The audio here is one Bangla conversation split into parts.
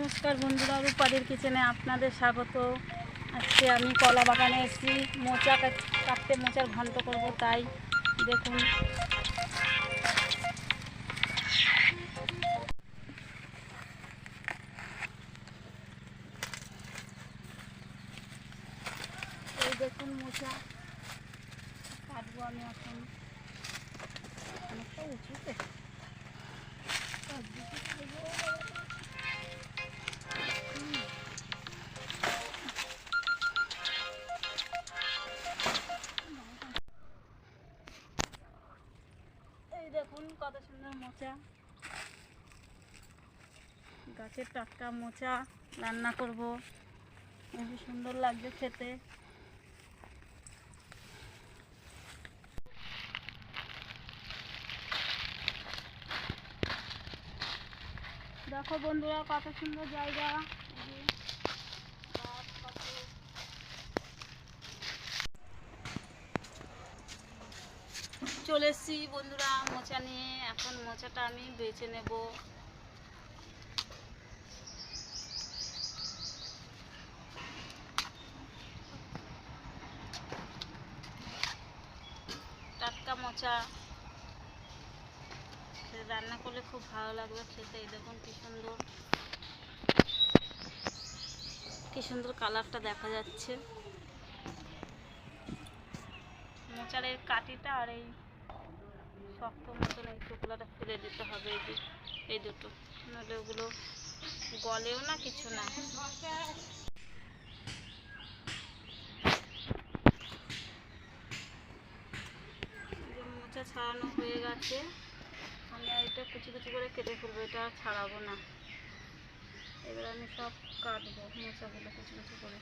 নমস্কার বন্ধুরা, রূপাদের কিচেনে আপনাদের স্বাগত। আজকে আমি কলা বাগানে এসেছি। মোচা কাটতে মোচার ঘন্ট করব, তাই দেখুন। এই দেখুন মোচা। কত সুন্দর মোচা। গাছের টাটকা মোচা রান্না করব। বেশি সুন্দর লাগবে খেতে। দেখো বন্ধুরা, কত সুন্দর জায়গা এই যে গাছ কত চলে এসেছি বন্ধুরা মোচা নিয়ে। এখন মোচাটা আমি বেছে নেব। টাটকা মোচা। রান্না করলে খুব ভালো লাগবে খেতে। দেখুন কি সুন্দর। কি সুন্দর কালারটা দেখা যাচ্ছে। মোচার এই কাটিটা আর এই শক্ত মতন এই টুকরাটা ফেলে দিতে হবে এই যে, এই দুটো। নাহলে ওগুলো গলেও না কিছু না। মোচা ছাড়ানো হয়ে গেছে। আমি এটা কুচি কুচি করে কেটে ফেলব, এটা আর ছাড়াবো না। এবার আমি সব কাটবো মোচাগুলো কুচি কুচি করে।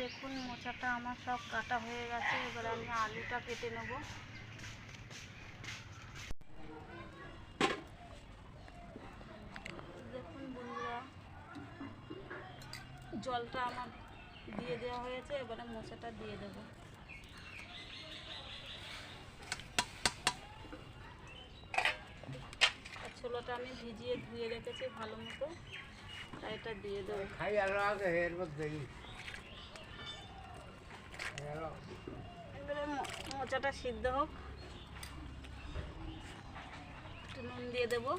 দেখুন, মোচাটা আমার সব কাটা হয়ে গেছে। এবার আমি আলুটা কেটে নেব। দেখুন বন্ধুরা, জলটা আমার দিয়ে দেওয়া হয়েছে। এবারে মোচাটা দিয়ে দেবো। ছোলাটা আমি ভিজিয়ে ধুয়ে রেখেছি ভালো মতো। এটা দিয়ে দেবো। খাই আর এর মোচাটা সিদ্ধ হোক। একটু নুন দিয়ে দেবো।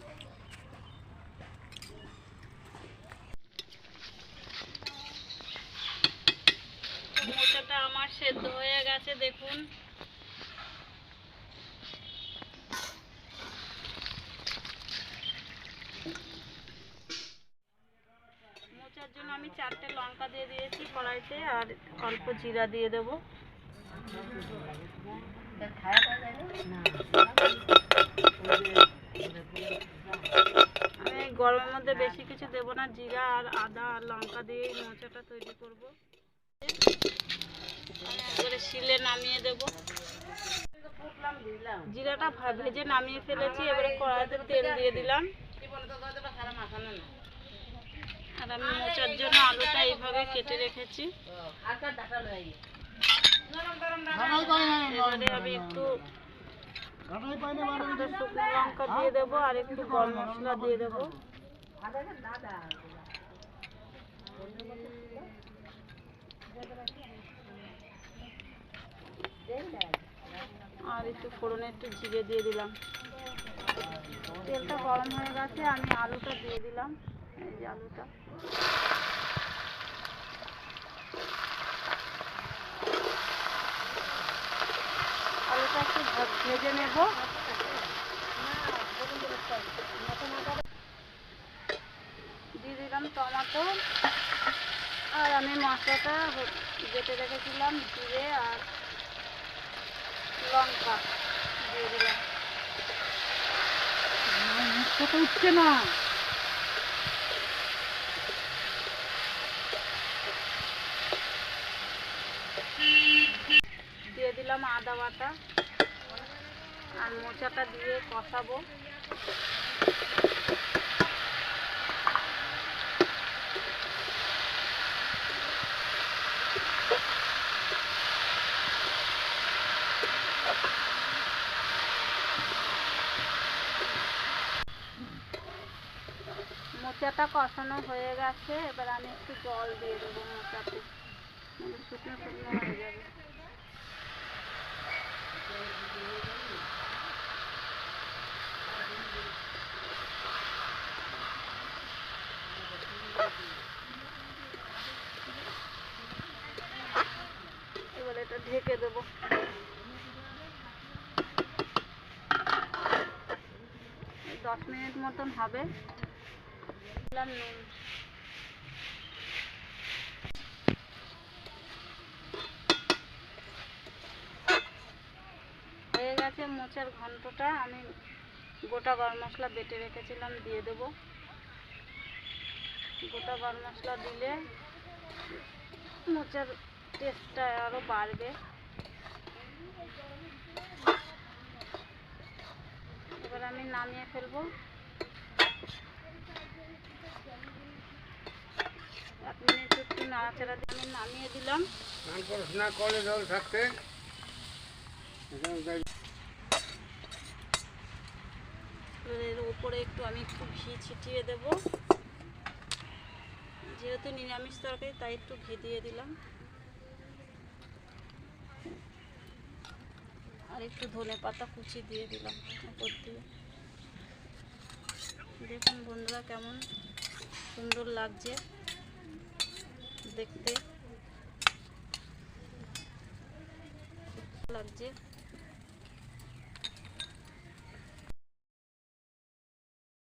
মোচাটা আমার সেদ্ধ হয়ে গেছে দেখুন মোচার জন্য আমি চারটে লঙ্কা দিয়ে দিয়েছি কড়াইতে আর অল্প জিরা দিয়ে দেবো। আমি গরমের মধ্যে বেশি কিছু দেবো না, জিরা আর আদা আর লঙ্কা দিয়ে মোচাটা তৈরি করব। একবারে শিলে নামিয়ে দেবো। জিরাটা ভেজে নামিয়ে ফেলেছি, এবারে কড়াইতে তেল দিয়ে দিলাম। আর আমি মোচার জন্য আলুটা এইভাবে কেটে রেখেছি। আমি একটু লঙ্কা দিয়ে দেবো আর একটু গরম মশলা দিয়ে দেবো। আর একটু ফোড়নে একটু জিরে দিয়ে দিলাম। তেলটা গরম হয়ে গেছে, আমি আলুটা দিয়ে দিলাম। ভেজে নেব। দিয়ে দিলাম টমেটো। আর আমি মশলাটা বেটে রেখেছিলাম জিরে আর লঙ্কা দিয়ে দিলাম। উঠছে না। দিলাম আদা বাটা। আর মোচাটা দিয়ে কষাবো। মোচাটা কষানো হয়ে গেছে, এবার আমি একটু জল দিয়ে দেবো মোচাতে। শুকনো শুকনো হয়ে যাবে। এবার এটা ঢেকে দেবো। দশ মিনিট মতন হবে। নুন। গেছে মোচার ঘন্টটা আমি গোটা গরম মশলা বেটে রেখেছিলাম, দিয়ে দেব। গোটা গরম মশলা দিলে মোচার টেস্টটা আরও বাড়বে। এবার আমি নামিয়ে ফেলব। একটু নাড়াচাড়া দিয়ে আমি নামিয়ে দিলাম। থাকতে এখানে যাই- এবার এর উপরে একটু আমি একটু ঘি ছিটিয়ে দেব। যেহেতু নিরামিষ তরকারি, তাই একটু ঘি দিয়ে দিলাম। আর একটু ধনে পাতা কুচি দিয়ে দিলাম উপর দিয়ে। দেখুন বন্ধুরা কেমন সুন্দর লাগছে দেখতে। লাগছে।